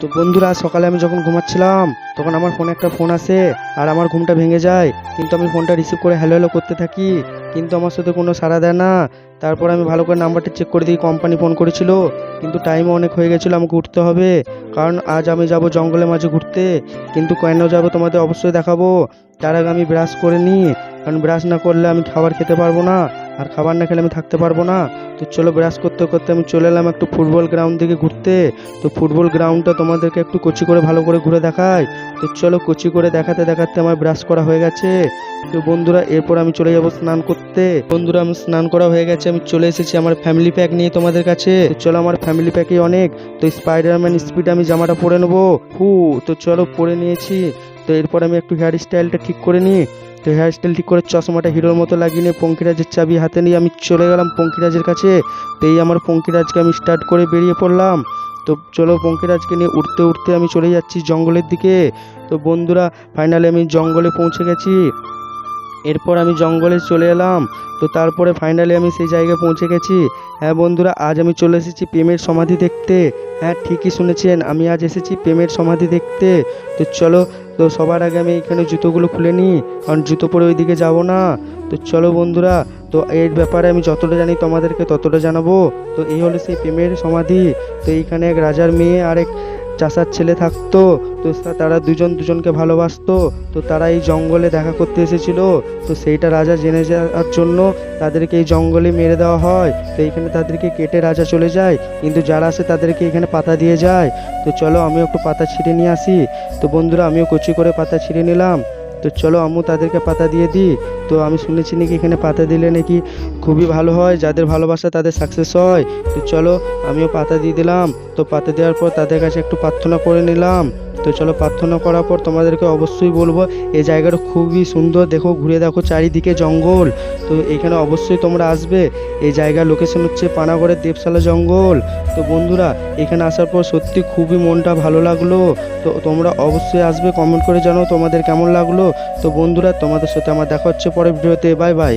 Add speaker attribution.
Speaker 1: তো বন্ধুরা, সকালে আমি যখন ঘুমাচ্ছিলাম, তখন আমার ফোনে একটা ফোন আসে, আর আমার ঘুমটা ভেঙে যায়। কিন্তু আমি ফোনটা রিসিভ করে হ্যালো হ্যালো করতে থাকি, কিন্তু আমার সাথে কোনো সাড়া দেয় না। তারপর আমি ভালো করে নাম্বারটা চেক করে দিই কোম্পানি ফোন করেছিল। কিন্তু টাইমও অনেক হয়ে গেছিল আমাকে উঠতে হবে। কারণ আজ আমি যাব জঙ্গলের মাঝে ঘুরতে, কিন্তু কেন যাব তোমাদের অবশ্যই দেখাবো। তার আগে আমি ব্রাশ করে নিই, কারণ ব্রাশ না করলে আমি খাবার খেতে পারব না। আর খাবার না খেলে আমি থাকতে পারব না। তো চলো ব্রাশ করতে করতে আমি চলে এলাম একটু ফুটবল গ্রাউন্ড দিকে ঘুরতে। তো ফুটবল গ্রাউন্ডটা তোমাদেরকে একটু কচি করে ভালো করে ঘুরে দেখাই। তো চলো কচি করে দেখাতে দেখাতে আমার ব্রাশ করা হয়ে গেছে। তো বন্ধুরা, এরপর আমি চলে যাব স্নান করতে। বন্ধুরা, আমি স্নান করা হয়ে গেছে, আমি চলে এসেছি আমার ফ্যামিলি প্যাক নিয়ে তোমাদের কাছে। চলো আমার ফ্যামিলি প্যাকে অনেক। তো স্পাইডারম্যান স্পিড আমি জামাটা পরে নেব। হু, তো চলো পরে নিয়েছি। তো এরপর আমি একটু হেয়ার স্টাইলটা ঠিক করে নিই। তো হেয়ার স্টাইল ঠিক করে চশমাটা হিরোর মতো লাগিয়ে নিয়ে পঙ্কিরাজের চাবি হাতে নিয়ে আমি চলে গেলাম পঙ্কিরাজের কাছে। তো এই আমার পঙ্কিরাজকে আমি স্টার্ট করে বেরিয়ে পড়লাম। তো চলো পঙ্কিরাজকে নিয়ে উঠতে উঠতে আমি চলে যাচ্ছি জঙ্গলের দিকে। তো বন্ধুরা ফাইনালি আমি জঙ্গলে পৌঁছে গেছি। এরপর আমি জঙ্গলে চলে এলাম। তো তারপরে ফাইনালি আমি সেই জায়গায় পৌঁছে গেছি। হ্যাঁ বন্ধুরা, আজ আমি চলে এসেছি প্রেমের সমাধি দেখতে। হ্যাঁ ঠিকই শুনেছেন, আমি আজ এসেছি প্রেমের সমাধি দেখতে। তো চলো তো সবার আগে আমি এখানে জুতোগুলো খুলে নিই, কারণ জুতো পরে ওইদিকে যাব না। তো চলো বন্ধুরা, তো এর ব্যাপারে আমি যতটা জানি তোমাদেরকে ততটা জানাব। তো এই হলো সেই প্রেমের সমাধি। তো এইখানে এক রাজার মেয়ে আর এক চাষার ছেলে থাকতো, তো তারা দুজন দুজনকে ভালোবাসতো, তো তারা এই জঙ্গলে দেখা করতে এসেছিল, তো সেইটা রাজা জেনে যাওয়ার জন্য তাদেরকে এই জঙ্গলে মেরে দেওয়া হয়, তো এইখানে তাদেরকে কেটে রাজা চলে যায়, কিন্তু যারা আসে তাদেরকে এখানে পাতা দিয়ে যায়, তো চলো আমিও একটু পাতা ছিঁড়ে নিয়ে আসি, তো বন্ধুরা আমিও কচি করে পাতা ছিঁড়ে নিলাম তো চলো আমিও তাদেরকে পাতা দিয়ে দিই। তো আমি শুনেছি নাকি এখানে পাতা দিলে নাকি খুবই ভালো হয়, যাদের ভালোবাসা তাদের সাকসেস হয়। তো চলো আমিও পাতা দিয়ে দিলাম। তো পাতা দেওয়ার পর তাদের কাছে একটু প্রার্থনা করে নিলাম। তো চলো প্রার্থনা করার পর তোমাদেরকে অবশ্যই বলব, এই জায়গাটা খুবই সুন্দর। দেখো, ঘুরে দেখো চারিদিকে জঙ্গল। তো এখানে অবশ্যই তোমরা আসবে। এই জায়গার লোকেশন হচ্ছে পানাগড়ের দেবশালা জঙ্গল। তো বন্ধুরা, এখানে আসার পর সত্যি খুবই মনটা ভালো লাগল। তো তোমরা অবশ্যই আসবে কমেন্ট করে জানো তোমাদের কেমন লাগল। তো বন্ধুরা, তোমাদের সাথে আমার দেখা হচ্ছে পরের ভিডিওতে। Bye bye.